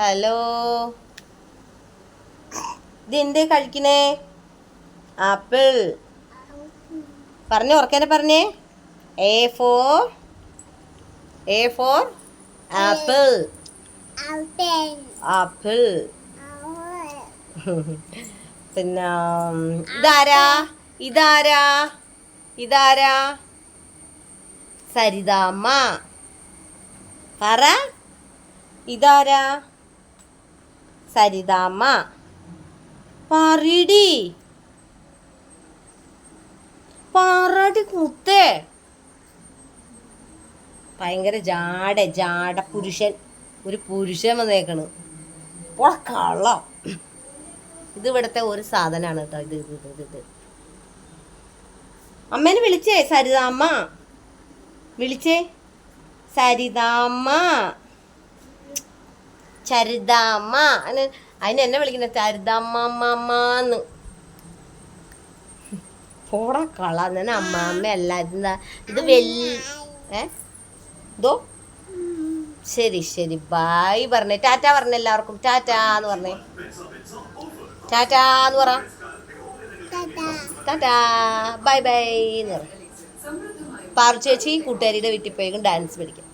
Hello. ഇതെന്ത് കഴിക്കണേ? Apple. പറഞ്ഞു ഉറക്കാനെ പറഞ്ഞേ. A for A for apple apple. പിന്നെ ഇതാരാ? ഇതാരാ? ഇതാരാ? സരിതാമ്മ. പറ. ഇതാരാ? സരിതാമ്മ. പറടി. പറടി കുത്തേ. ഭയങ്കര ജാട ജാട പുരുഷൻ. ഒരു പുരുഷൻ വന്നേക്കണ്. കള്ളം. ഇത് ഇവിടുത്തെ ഒരു സാധനമാണ് കേട്ടോ ഇത് ഇത് ഇത് ഇത്. അമ്മേനെ വിളിച്ചേ സരിതാമ്മ. വിളിച്ചേ. സരിതാമ്മ. ചരിതാമ്മ. അതിന് എന്നെ വിളിക്കുന്നത് ചരിതാമ്മമ്മന്ന് പോടാ കള തന്നെ അമ്മാമ്മ ഇതെന്താ ഇത്. വലിയ ഏ? ഇതോ? ശരി ശരി. ബായ് പറഞ്ഞേ. ടാറ്റ പറഞ്ഞ എല്ലാവർക്കും. ടാറ്റ എന്ന് പറഞ്ഞേ. ടാറ്റ എന്ന് പറ. ടാറ്റ. ബൈ ബൈ എന്ന് പറ. പാറു ചേച്ചി കൂട്ടുകാരിയുടെ വീട്ടിൽ പോയേക്കും ഡാൻസ് പഠിക്കും.